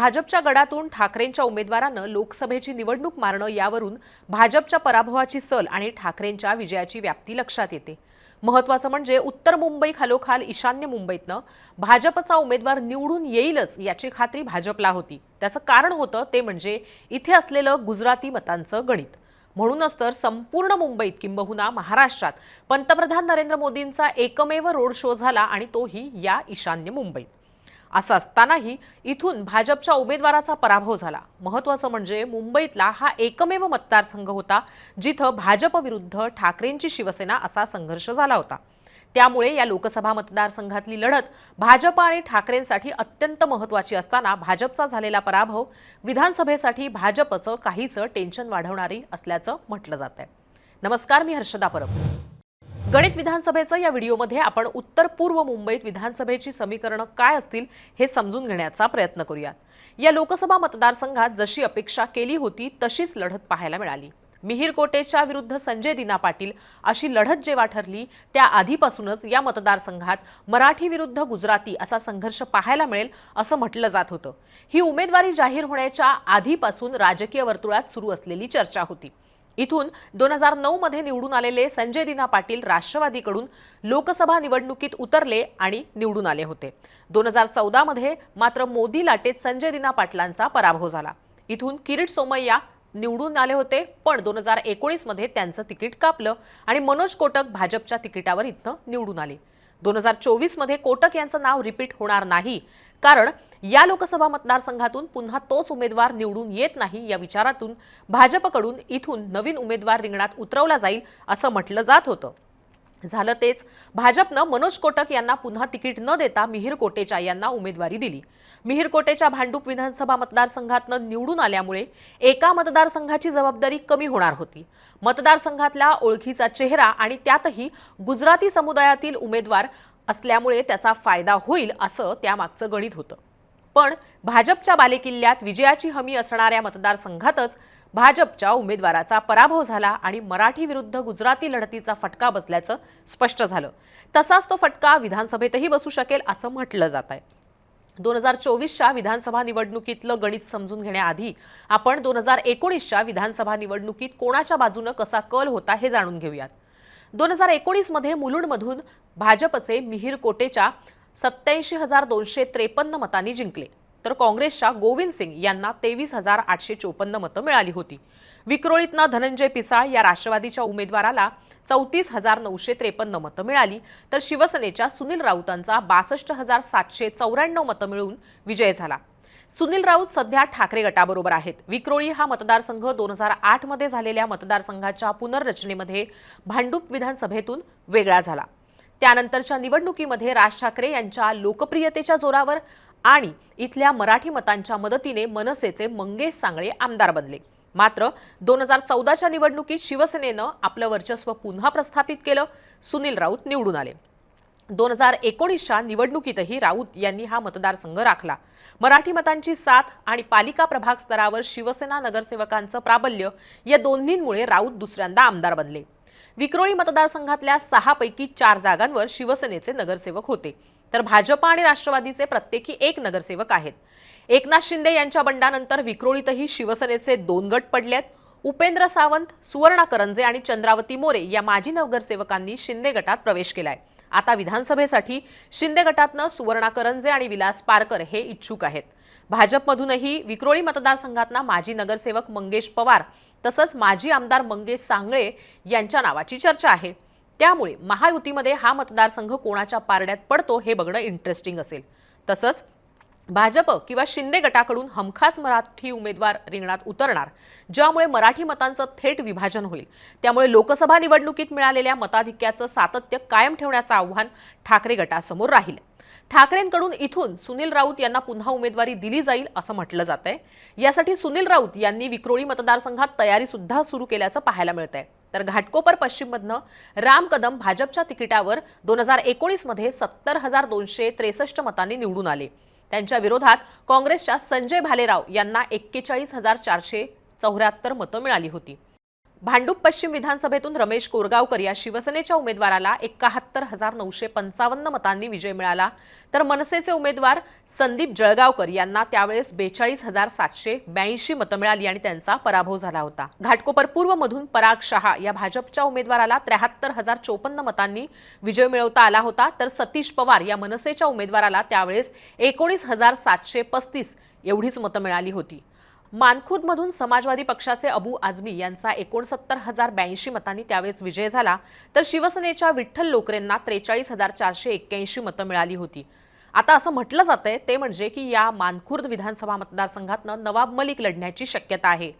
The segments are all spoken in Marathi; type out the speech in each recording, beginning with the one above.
भाजपच्या गडातून ठाकरेंच्या उमेदवारानं लोकसभेची निवडणूक मारणं यावरून भाजपच्या पराभवाची सल आणि ठाकरेंच्या विजयाची व्याप्ती लक्षात येते. महत्वाचं म्हणजे उत्तर मुंबई खालोखाल ईशान्य मुंबईतनं भाजपचा उमेदवार निवडून येईलच याची खात्री भाजपला होती. त्याचं कारण होतं ते म्हणजे इथे असलेलं गुजराती मतांचं गणित. म्हणूनच तर संपूर्ण मुंबईत किंबहुना महाराष्ट्रात पंतप्रधान नरेंद्र मोदींचा एकमेव रोड शो झाला आणि तोही या ईशान्य मुंबईत. असं असतानाही इथून भाजपच्या उमेदवाराचा पराभव झाला. महत्वाचं म्हणजे मुंबईतला हा एकमेव मतदारसंघ होता जिथं भाजप विरुद्ध ठाकरेंची शिवसेना असा संघर्ष झाला होता. त्यामुळे या लोकसभा मतदारसंघातली लढत भाजप आणि ठाकरेंसाठी अत्यंत महत्वाची असताना भाजपचा झालेला पराभव विधानसभेसाठी भाजपचं काहीचं टेन्शन वाढवणारी असल्याचं म्हटलं जात आहे नमस्कार मी हर्षदा परब. गणित विधानसभेचं या व्हिडिओमध्ये आपण उत्तर पूर्व मुंबईत विधानसभेची समीकरणं काय असतील हे समजून घेण्याचा प्रयत्न करूयात. या लोकसभा मतदारसंघात जशी अपेक्षा केली होती तशीच लढत पाहायला मिळाली. मिहीर कोटेच्या विरुद्ध संजय दिना पाटील अशी लढत जेव्हा ठरली त्या आधीपासूनच या मतदारसंघात मराठी विरुद्ध गुजराती असा संघर्ष पाहायला मिळेल असं म्हटलं जात होतं. ही उमेदवारी जाहीर होण्याच्या आधीपासून राजकीय वर्तुळात सुरू असलेली चर्चा होती. इथून दोन हजार नऊमध्ये निवडून आलेले संजय दिना पाटील राष्ट्रवादीकडून लोकसभा निवडणुकीत उतरले आणि निवडून आले होते. दोन हजार चौदामध्ये मात्र मोदी लाटेत संजय दिना पाटलांचा पराभव झाला. इथून किरीट सोमय्या निवडून आले होते पण दोन हजार एकोणीसमध्ये त्यांचं तिकीट कापलं आणि मनोज कोटक भाजपच्या तिकिटावर इथं निवडून आले. दोन हजार चोवीसमध्ये कोटक यांचं नाव रिपीट होणार नाही. कारण या लोकसभा मतदारसंघातून पुन्हा तोच उमेदवार निवडून येत नाही या विचारातून भाजपकडून इथून नवीन उमेदवार रिंगणात उतरवला जाईल असं म्हटलं जात होतं. झालं तेच. भाजपनं मनोज कोटक यांना पुन्हा तिकीट न देता मिहीर कोटेचा यांना उमेदवारी दिली. मिहीर कोटेच्या भांडूप विधानसभा मतदारसंघातनं निवडून आल्यामुळे एका मतदारसंघाची जबाबदारी कमी होणार होती. मतदारसंघातला ओळखीचा चेहरा आणि त्यातही गुजराती समुदायातील उमेदवार असल्यामुळे त्याचा फायदा होईल असं त्यामागचं गणित होतं. पण भाजपच्या बालेकिल्ल्यात विजयाची हमी असणाऱ्या मतदारसंघातच भाजपच्या उमेदवाराचा पराभव झाला आणि मराठी विरुद्ध गुजराती लढतीचा फटका बसल्याचं स्पष्ट झालं. तसाच तो फटका विधानसभेतही बसू शकेल असं म्हटलं जात आहे दोन हजार चोवीसच्या विधानसभा निवडणुकीतलं गणित समजून घेण्याआधी आपण दोन हजार एकोणीसच्या विधानसभा निवडणुकीत कोणाच्या बाजूनं कसा कल होता हे जाणून घेऊयात. दोन हजार एकोणीसमध्ये मुलुंडमधून भाजपचे मिहीर कोटेच्या सत्याऐंशी हजार दोनशे त्रेपन्न मतांनी जिंकले. तर काँग्रेसच्या गोविंद सिंग यांना तेवीस हजार आठशे चोपन्न मतं मिळाली होती. विक्रोळीतनं धनंजय पिसाळ या राष्ट्रवादीच्या उमेदवाराला चौतीस हजार नऊशे त्रेपन्न मतं मिळाली. तर शिवसेनेच्या सुनील राऊतांचा बासष्ट हजार सातशे चौऱ्याण्णव मतं मिळून विजय झाला. सुनील राऊत सध्या ठाकरे गटाबरोबर आहेत. विक्रोळी हा मतदारसंघ दोन हजार आठमध्ये झालेल्या मतदारसंघाच्या पुनर्रचनेमध्ये भांडूप विधानसभेतून वेगळा झाला. त्यानंतरच्या निवडणुकीमध्ये राज ठाकरे यांच्या लोकप्रियतेच्या जोरावर आणि इथल्या मराठी मतांच्या मदतीने मनसेचे मंगेश सांगळे आमदार बनले. मात्र दोन हजार चौदाच्या निवडणुकीत शिवसेनेनं आपलं वर्चस्व पुन्हा प्रस्थापित केलं सुनील राऊत निवडून आले. दोन हजार एकोणीसच्या निवडणुकीतही राऊत यांनी हा मतदारसंघ राखला. मराठी मतांची साथ आणि पालिका प्रभाग स्तरावर शिवसेना नगरसेवकांचं प्राबल्य या दोन्हींमुळे राऊत दुसऱ्यांदा आमदार बनले. विक्रोळी मतदारसंघातल्या सहापैकी चार जागांवर शिवसेनेचे नगरसेवक होते. तर भाजप आणि राष्ट्रवादीचे प्रत्येकी एक नगरसेवक आहेत. एकनाथ शिंदे यांच्या बंडानंतर विक्रोळीतही शिवसेनेचे दोन गट पडलेत. उपेंद्र सावंत सुवर्णा करंजे आणि चंद्रावती मोरे या माजी नगरसेवकांनी शिंदे गटात प्रवेश केलाय. आता विधानसभेसाठी शिंदे गटातनं सुवर्णा करंजे आणि विलास पारकर हे इच्छुक आहेत. भाजपमधूनही विक्रोळी मतदारसंघातना माजी नगरसेवक मंगेश पवार तसंच माजी आमदार मंगेश सांगळे यांच्या नावाची चर्चा आहे. त्यामुळे महायुतीमध्ये हा मतदारसंघ कोणाच्या पारड्यात पडतो हे बघणं इंटरेस्टिंग असेल. तसंच भाजप किंवा शिंदे गटाकडून हमखास मराठी उमेदवार रिंगणात उतरणार ज्यामुळे मराठी मतांचं थेट विभाजन होईल. त्यामुळे लोकसभा निवडणुकीत मिळालेल्या मताधिक्याचं सातत्य कायम ठेवण्याचं आव्हान ठाकरे गटासमोर राहील. ठाकरेंकडून इथून सुनील राऊत यांना पुन्हा उमेदवारी दिली जाईल असं म्हटलं जात आहे यासाठी सुनील राऊत यांनी विक्रोळी मतदारसंघात तयारी सुद्धा सुरू केल्याचं पाहायला मिळत आहे तर घाटकोपर पश्चिममधनं राम कदम भाजपच्या तिकिटावर दोन हजार एकोणीसमध्ये सत्तर हजार दोनशे त्रेसष्ट मतांनी निवडून आले. त्यांच्या विरोधात काँग्रेसच्या संजय भालेराव यांना एक्केचाळीस हजार चारशे चौऱ्याहत्तर मतं मिळाली होती. भांडूप पश्चिम विधानसभेतून रमेश कोरगावकर या शिवसेनेच्या उमेदवाराला एकाहत्तर हजार नऊशे पंचावन्न मतांनी विजय मिळाला. तर मनसेचे उमेदवार संदीप जळगावकर यांना त्यावेळेस बेचाळीस हजार सातशे ब्याऐंशी मतं मिळाली आणि त्यांचा पराभव झाला होता. घाटकोपर पूर्वमधून पराग शहा या भाजपच्या उमेदवाराला त्र्याहत्तर हजार चोपन्न मतांनी विजय मिळवता आला होता. तर सतीश पवार या मनसेच्या उमेदवाराला त्यावेळेस एकोणीस हजार सातशे पस्तीस एवढीच मतं मिळाली होती. मानखुर्दमधून समाजवादी पक्षाचे अबू आझमी यांचा एकोणसत्तर हजार ब्याऐंशी मतांनी त्यावेळेस विजय झाला तर शिवसेनेच्या विठ्ठल लोकरेंना त्रेचाळीस हजार चारशे एक्क्याऐंशी मतं मिळाली होती. आता असं म्हटलं जातंय ते म्हणजे की या मानखुर्द विधानसभा मतदारसंघातनं नवाब मलिक लढण्याची शक्यता आहे.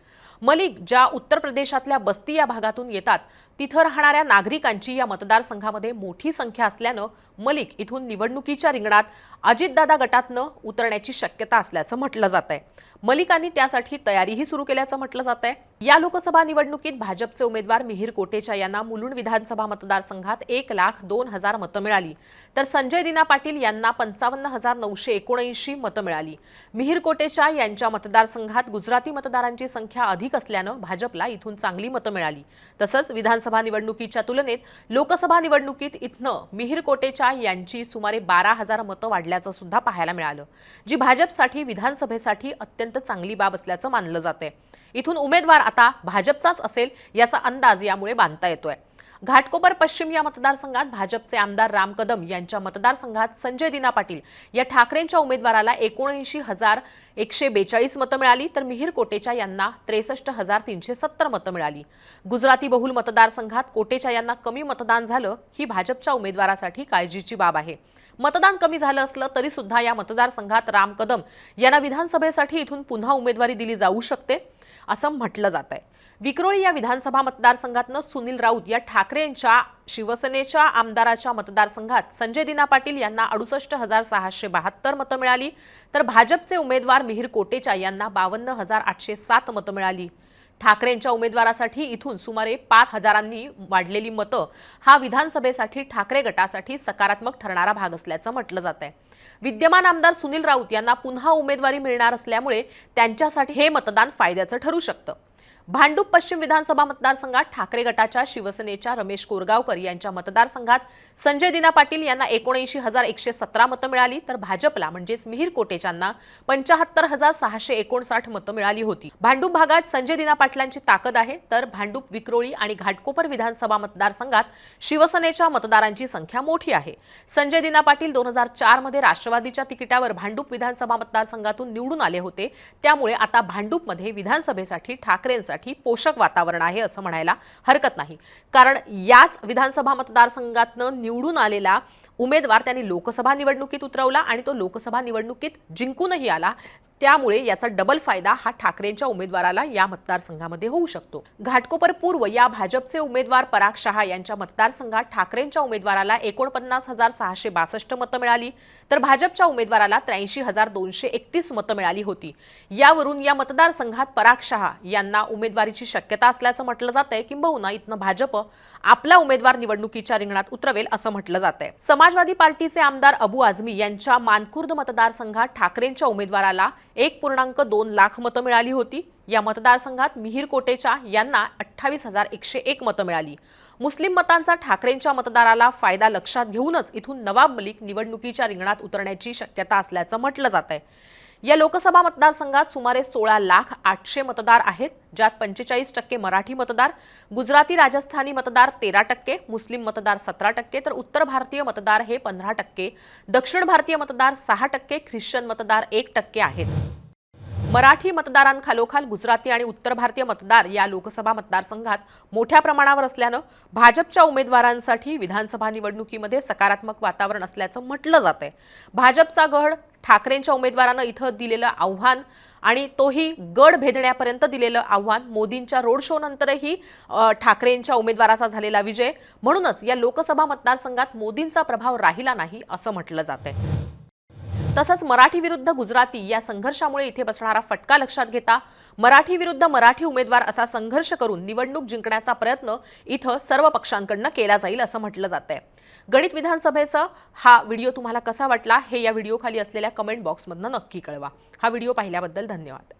मलिक ज्या उत्तर प्रदेशातल्या बस्ती या भागातून येतात तिथं राहणाऱ्या नागरिकांची या मतदारसंघामध्ये मोठी संख्या असल्यानं मलिक इथून निवडणुकीच्या रिंगणात अजितदादा गटातनं उतरण्याची शक्यता असल्याचं म्हटलं जात आहे मलिकांनी त्यासाठी तयारीही सुरू केल्याचं म्हटलं जात आहे या लोकसभा निवडणुकीत भाजपचे उमेदवार मिहीर कोटेचा यांना मुलुंड विधानसभा मतदारसंघात एक लाख दोन हजार मतं मिळाली. तर संजय दिना पाटील यांना पंचावन्न हजार नऊशे एकोणऐंशी मतं मिळाली. मिहीर कोटेचा यांच्या मतदारसंघात गुजराती मतदारांची संख्या अधिक असल्यानं भाजपला इथून चांगली मतं मिळाली. तसंच विधानसभा निवडणुकीच्या तुलनेत लोकसभा निवडणुकीत इथनं मिहीर कोटेचा यांची सुमारे बारा हजार मतं वाढल्याचं सुद्धा पाहायला मिळालं जी भाजपसाठी विधानसभेसाठी अत्यंत चांगली बाब असल्याचं मानलं जाते इथून उमेदवार आता भाजपचाच असेल याचा अंदाज यामुळे बांधता येतोय. घाटकोपर पश्चिम या मतदारसंघात भाजपचे आमदार राम कदम यांच्या मतदारसंघात संजय दिना पाटील या ठाकरेंच्या उमेदवाराला एकोणऐंशी हजार एकशे बेचाळीस मतं मिळाली तर मिहीर कोटेचा यांना त्रेसष्ट हजार तीनशे सत्तर मतं मिळाली. गुजराती बहुल मतदारसंघात कोटेचा यांना कमी मतदान झालं ही भाजपच्या उमेदवारासाठी काळजीची बाब आहे. मतदान कमी झालं असलं तरी सुद्धा या मतदारसंघात राम कदम यांना विधानसभेसाठी इथून पुन्हा उमेदवारी दिली जाऊ शकते असं म्हटलं जात आहे विक्रोळी या विधानसभा मतदारसंघातनं सुनील राऊत या ठाकरेंच्या शिवसेनेच्या आमदाराच्या मतदारसंघात संजय दिना पाटील यांना अडुसष्ट हजार सहाशे बहात्तर मतं मिळाली. तर भाजपचे उमेदवार मिहीर कोटेचा यांना बावन्न हजार आठशे सात मतं मिळाली. ठाकरेंच्या उमेदवारासाठी इथून सुमारे पाच हजारांनी वाढलेली मतं हा विधानसभेसाठी ठाकरे गटासाठी सकारात्मक ठरणारा भाग असल्याचं म्हटलं जात आहे विद्यमान आमदार सुनील राऊत यांना पुन्हा उमेदवारी मिळणार असल्यामुळे त्यांच्यासाठी हे मतदान फायद्याचं ठरू शकतं. भांडूप पश्चिम विधानसभा मतदारसंघात ठाकरे गटाच्या शिवसेनेच्या रमेश कोरगावकर यांच्या मतदारसंघात संजय दिना पाटील यांना एकोणऐंशी हजार एकशे सतरा मतं मिळाली तर भाजपला म्हणजेच मिहीर कोटेचांना पंचाहत्तर हजार सहाशे एकोणसाठ मतं मिळाली होती. भांडूप भागात संजय दिना पाटलांची ताकद आहे तर भांडूप विक्रोळी आणि घाटकोपर विधानसभा मतदारसंघात शिवसेनेच्या मतदारांची संख्या मोठी आहे. संजय दिना पाटील दोन हजार चारमध्ये राष्ट्रवादीच्या तिकिटावर भांडूप विधानसभा मतदारसंघातून निवडून आले होते त्यामुळे आता भांडूपमध्ये विधानसभेसाठी ठाकरेंसाठी पोषक वातावरण आहे असं म्हणायला हरकत नाही. कारण याच विधानसभा मतदारसंघातनं निवडून आलेला उमेदवार त्यांनी लोकसभा निवडणुकीत उतरवला आणि तो लोकसभा निवडणुकीत जिंकूनही आला. त्यामुळे याचा डबल फायदा हा ठाकरेंच्या उमेदवाराला या मतदारसंघामध्ये होऊ शकतो. घाटकोपर पूर्व या भाजपचे उमेदवार पराग शहा यांच्या मतदारसंघात ठाकरेंच्या उमेदवाराला एकोणपन्नास हजार सहाशे बासष्ट मतं मिळाली तर भाजपच्या उमेदवाराला त्र्याऐंशी हजार दोनशे एकतीस मतं मिळाली होती. यावरून या मतदारसंघात पराग शहा यांना उमेदवारीची शक्यता असल्याचं म्हटलं जात आहे किंबहुना इथनं भाजप आपला उमेदवार निवडणुकीच्या रिंगणात उतरवेल असं म्हटलं जात आहे समाजवादी पार्टीचे आमदार अबू आझमी यांच्या मानकुर्द मतदारसंघात ठाकरेंच्या उमेदवाराला एक पूर्णांक दोन लाख मतं मिळाली होती. या मतदारसंघात मिहीर कोटेचा यांना अठ्ठावीस हजार एकशे एक मतं मिळाली. मुस्लिम मतांचा ठाकरेंच्या मतदाराला फायदा लक्षात घेऊनच इथून नवाब मलिक निवडणुकीच्या रिंगणात उतरण्याची शक्यता असल्याचं म्हटलं जात आहे या लोकसभा मतदारसंघात सुमारे सोळा लाख आठशे मतदार आहेत ज्यात पंचेचाळीस टक्के मराठी मतदार गुजराती राजस्थानी मतदार तेरा टक्के मुस्लिम मतदार सतरा टक्के तर उत्तर भारतीय मतदार हे पंधरा टक्के दक्षिण भारतीय मतदार सहा टक्के ख्रिश्चन मतदार एक टक्के आहेत. मराठी मतदारांखालोखाल गुजराती आणि उत्तर भारतीय मतदार या लोकसभा मतदारसंघात मोठ्या प्रमाणावर असल्यानं भाजपच्या उमेदवारांसाठी विधानसभा निवडणुकीमध्ये सकारात्मक वातावरण असल्याचं म्हटलं जात आहे भाजपचा गड ठाकरेंच्या उमेदवारानं इथं दिलेलं आव्हान आणि तोही गड भेदण्यापर्यंत दिलेलं आव्हान मोदींच्या रोड शो नंतरही ठाकरेंच्या उमेदवाराचा झालेला विजय. म्हणूनच या लोकसभा मतदारसंघात मोदींचा प्रभाव राहिला नाही असं म्हटलं जातंय. तसंच मराठी विरुद्ध गुजराती या संघर्षामुळे इथे बसणारा फटका लक्षात घेता मराठी विरुद्ध मराठी उमेदवार असा संघर्ष करून निवडणूक जिंकण्याचा प्रयत्न इथं सर्व पक्षांकडनं केला जाईल असं म्हटलं जात आहे गणित विधानसभेचा हा व्हिडिओ तुम्हाला कसा वाटला हे या व्हिडिओ खाली असलेल्या कमेंट बॉक्समधनं नक्की कळवा. हा व्हिडिओ पाहिल्याबद्दल धन्यवाद.